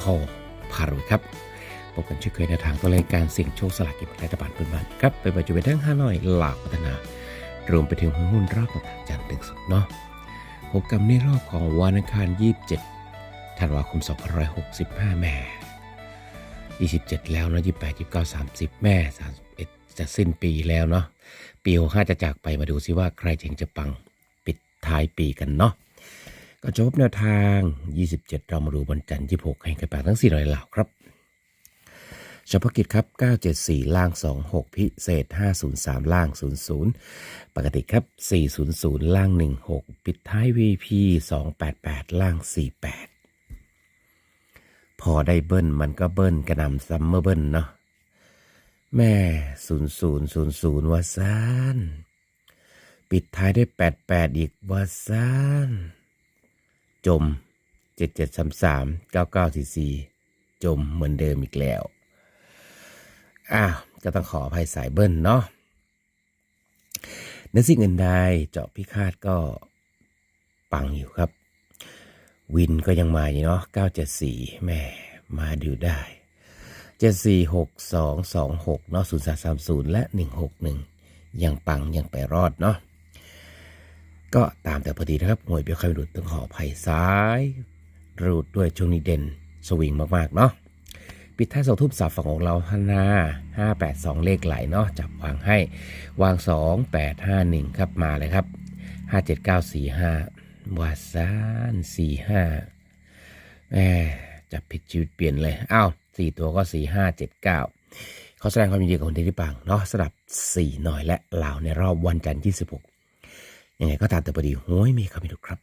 พอพารวยครับพบกันเช่นเคยในทางตัวรายการเสี่ยงโชคสลากกินแบ่งรัฐบาลพื้นบ้านครับไปปัจจุบันทั้งห้าน้อยหลากพัฒนา รวมไปถึงหุ้นรอบต่างๆจันทร์ถึงสุดเนาะพบกันในรอบของวันอังคาร 27 ธันวาคม 2565 แม่ 27 แล้วเนาะ28 29 30 แม่ 31 จะสิ้นปีแล้วเนาะ ปี65จะจากไปมาดูซิว่าใครเจ๋งจะปังปิดท้ายปีกันเนาะ ก็จบแนวทาง 27 เรามาดูวันจันทร์26ให้กันไปทั้ง4รอยเหล่าครับเฉพาะกิจครับ 974 ล่าง 26 พิเศษ 503 ล่าง 00 ปกติครับ 400 ล่าง 16 ปิดท้าย VP 288 ล่าง 48 พอได้เบิ้ลมันก็เบิ้ลกระนำซัมเมอร์เบิ้ลเนาะแม่ 0000วาซาน ปิดท้ายด้วย 88 อีกวาซาน จม 7733 9944 จมเหมือนเดิมอีกแล้ว อ้าวก็ต้องขออภัยสายเบิ้ลเนาะในสิ่งอื่นใดเจาะพิคาดก็ปังอยู่ครับ วินก็ยังมาอยู่เนาะ974แม่มาดูได้ 746226เนาะ0330 และ 161 ยังปังยังไปรอดเนาะ ก็ตามแต่พอดีนะครับหวยเบี้ยใครหลุดต้องขออภัยซ้ายรูดด้วยช่วงนี้เด่นสวิงมากๆเนาะปิดท้ายสองทุ่มสับฝั่งของเราฮานาห้าแปดสองเลขไหลเนาะจับวางให้วางสองแปดห้าหนึ่งครับมาเลยครับห้าเจ็ดเก้าสี่ห้าวาซานสี่ห้าแหมจับผิดชีวิตเปลี่ยนเลยอ้าวสี่ตัวก็สี่ห้าเจ็ดเก้าเขาแสดงความยินดีกับคนที่ได้ปังเนาะสำหรับสี่หน่อยและเหล่าในรอบวันจันทร์ที่สิบหก ยังไงก็ตามแต่พอดีโอ้ยมีครับมีทุกครับ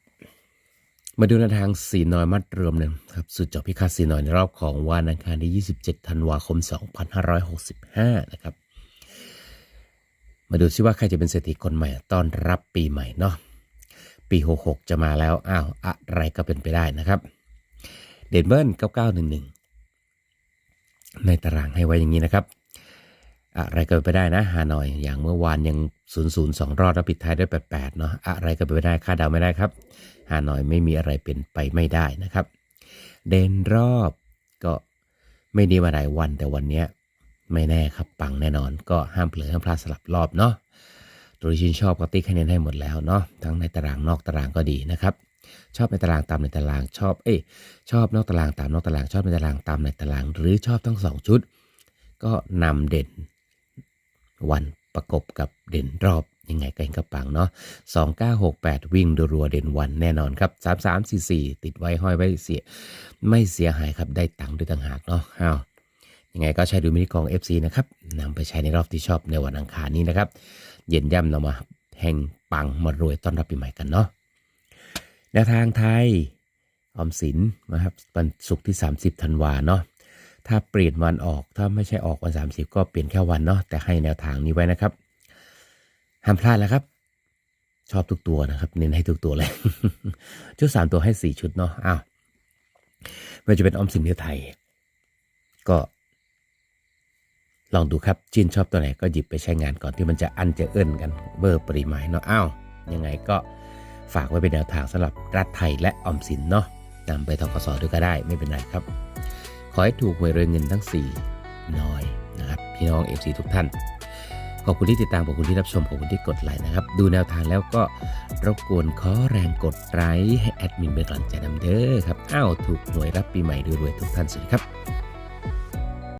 มาดูในทางสีน้อยมัดรวมหนึ่งครับสุดจบพิคาสีน้อยในรอบของวันอังคารที่ 27 ธันวาคม 2565 นะครับ มาดูซิว่าใครจะเป็นเศรษฐีคนใหม่ต้อนรับปีใหม่เนาะปี 66 จะมาแล้วอ้าวอะไรก็เป็นไปได้นะครับ เดนเบิร์น9911 ในตารางให้ไว้อย่างนี้นะครับ อะไรก็ไปได้นะฮานอยอย่างเมื่อวานยัง 002 รอดแล้วปิดท้ายด้วย 88 เนาะอะไรก็เป็นไปได้คาดเดาไม่ได้ครับฮานอยไม่มีอะไรเป็นไปไม่ได้นะครับ เดนรอบก็ไม่ดีมาหลายวันแต่วันเนี้ยไม่แน่ครับปังแน่นอน ก็ห้ามเผลอห้ามพลาดสลับรอบเนาะตัวที่ชื่นชอบก็ติ๊กคะแนนให้หมดแล้วเนาะทั้งในตารางนอกตารางก็ดีนะครับชอบในตารางตามในตารางชอบเอ้ยชอบนอกตารางตามนอกตารางชอบในตารางตามในตาราง หรือชอบทั้งสองชุด ก็นำเด่น วันประกบกับเด่นรอบยังไงก็เห็นกระปังเนาะสองเก้าหกแปดวิ่งดรัวเด่นวันแน่นอนครับสามสามสี่สี่ติดไว้ห้อยไว้เสีย ไม่เสียหายครับได้ตังค์ด้วยต่างหากเนาะอ้าวยังไงก็ใช้ดูมินิกอง FC นะครับนำไปใช้ในรอบที่ชอบในวันอังคารนี้นะครับ เย็นย่ำเรามาแห่งปังมารวยต้อนรับปีใหม่กันเนาะแนวทางไทยออมสินนะครับวันศุกร์ที่ 30ธันวาเนาะ ถ้าเปลี่ยนวันออกถ้าไม่ใช่ออกวัน 30 ก็เปลี่ยนแค่วันเนาะแต่ให้แนวทางนี้ไว้นะครับห้ามพลาดแล้วครับ ชอบทุกตัวนะครับ เน้นให้ทุกตัวเลย ชุดสามตัวให้สี่ชุดเนาะอ้าวไม่ว่าจะเป็นออมสินหรือไทย ก็ ลองดูครับจินชอบตัวไหนก็หยิบไปใช้งานก่อนที่มันจะอันจะเอิ้นกันเบอร์ปริมาณเนาะอ้าวยังไงก็ฝากไว้เป็นแนวทางสำหรับรัฐไทยและออมสินเนาะนำไปทกสด้วยก็ได้ไม่เป็นไรครับ ขอให้ถูกหวยรวยเงินทั้ง4น้อยนะครับ พี่น้องเอฟซีทุกท่าน ขอบคุณที่ติดตาม ขอบคุณที่รับชม ขอบคุณที่กดไลค์นะครับ ดูแนวทางแล้วก็รบกวนขอแรงกดไลค์ให้แอดมินเป็นกำลังใจนำเด้อครับ อ้าว ถูกหวยรับปีใหม่รวยๆทุกท่านสวัสดีครับ